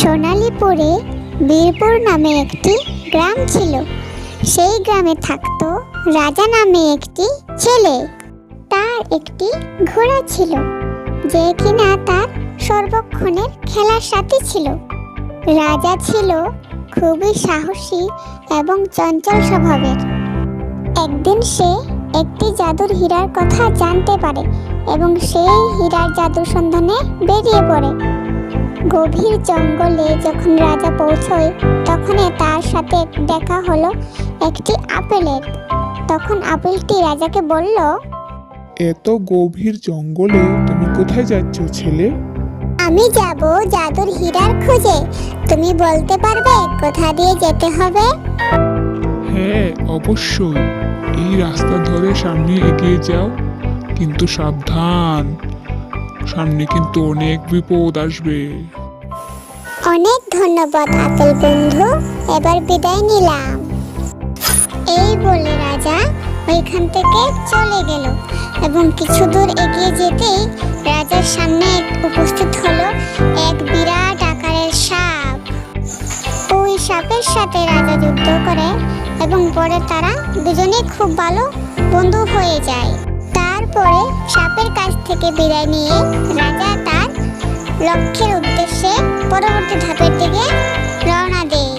সোনালীপুরে বীরপুর নামে একটি গ্রাম ছিল। সেই গ্রামে থাকতো রাজা নামে একটি ছেলে। তার একটি ঘোড়া ছিল, যে কিনা তার সর্বক্ষণের খেলার সাথে ছিল। রাজা ছিল খুবই সাহসী এবং চঞ্চল স্বভাবের। একদিন সে একটি জাদুর হীরার কথা জানতে পারে এবং সেই হীরার জাদুর সন্ধানে বেরিয়ে পড়ে। গভীর জঙ্গলে যখন রাজা পৌঁছয় তখন তার সাথে দেখা হলো একটি আপেলের। তখন আপেলটি রাজাকে বলল এত গভীর জঙ্গলে তুমি কোথায় যাচ্ছ ছেলে? আমি যাব জাদুর হীরার খোঁজে। তুমি বলতে পারবে কোথা দিয়ে যেতে হবে? হ্যাঁ অবশ্যই। এই রাস্তা ধরে সামনে এগিয়ে যাও কিন্তু সাবধান। সামনে কিন্তু অনেক বিপদ আসবে। অনেক ধন্যবাদ আপেল বন্ধু, এবার বিদায় নিলাম। এই বলে রাজা ওইখান থেকে চলে গেল এবং কিছু দূর এগিয়ে যেতেই রাজার সামনে উপস্থিত হলো এক বিরাট আকারের সাপ। ওই সাপের সাথে রাজা যুদ্ধ করে এবং পরে তারা দুজনেই খুব ভালো বন্ধু হয়ে যায়। সাপের কাছ থেকে বিদায় নিয়ে রাজা তার লক্ষ্যের উদ্দেশ্যে পরবর্তী ধাপের দিকে রওনা দেয়।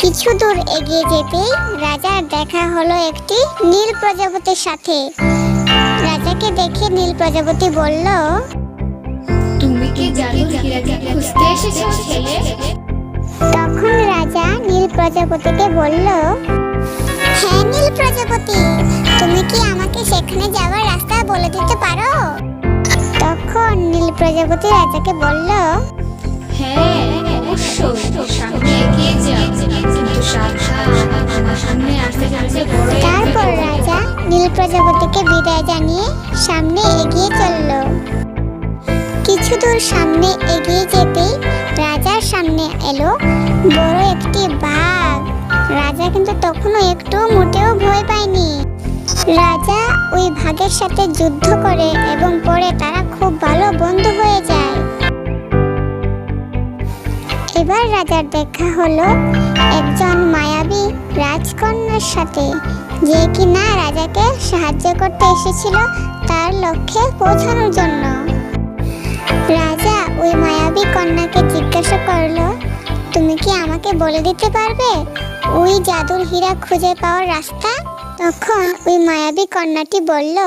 কিছু দূর এগিয়ে যেতেই রাজার দেখা হলো একটি নীল প্রজাপতির সাথে। রাজাকে দেখে নীল প্রজাপতি বলল তুমি কি জাদুর খুঁজতে এসেছ ছেলে? তখন রাজা নীল প্রজাপতিকে বলল হ্যাঁ নীল প্রজাপতি। তুমি কি আমাকে সেখানে যাওয়ার রাস্তা বলে দিতে পারো? তখন নীল প্রজাপতি রাজাকে বলল হ্যাঁ অবশ্যই। সামনে এগিয়ে যাও। কিন্তু সাবধান সামনে আসতে যাচ্ছে তারপর রাজা নীল প্রজাপতিকে বিদায় জানিয়ে সামনে এগিয়ে চলল। কিছু দূর সামনে এগিয়ে যেতেই রাজার সামনে এলো বড় কিন্তু তখনও একটু মোটেও ভয় পায়নি। রাজা ওই ভাগের সাথে যুদ্ধ করে এবং পরে তারা খুব ভালো বন্ধু হয়ে যায়। এবার রাজার দেখা হলো একজন মায়াবী রাজকন্যার সাথে, যে কিনা রাজাকে সাহায্য করতে এসেছিল তার লক্ষ্যে পৌঁছানোর জন্য। রাজা ওই মায়াবী কন্যাকে জিজ্ঞাসা করল, তুমি কি আমাকে বলে দিতে পারবে? ওই জাদুর হীরা খুঁজে পাওয়ার রাস্তা? তখন ওই মায়াবী কন্যাটি বলল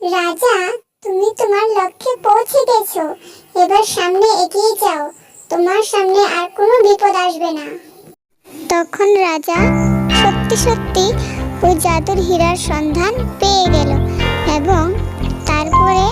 রাজা তুমি তোমার লক্ষ্যে পৌঁছে গেছো। এবার সামনে এগিয়ে যাও। তোমার সামনে আর কোনো বিপদ আসবে না। তখন রাজা সত্যি সত্যি ওই জাদুর হীরার সন্ধান পেয়ে গেল এবং তারপরে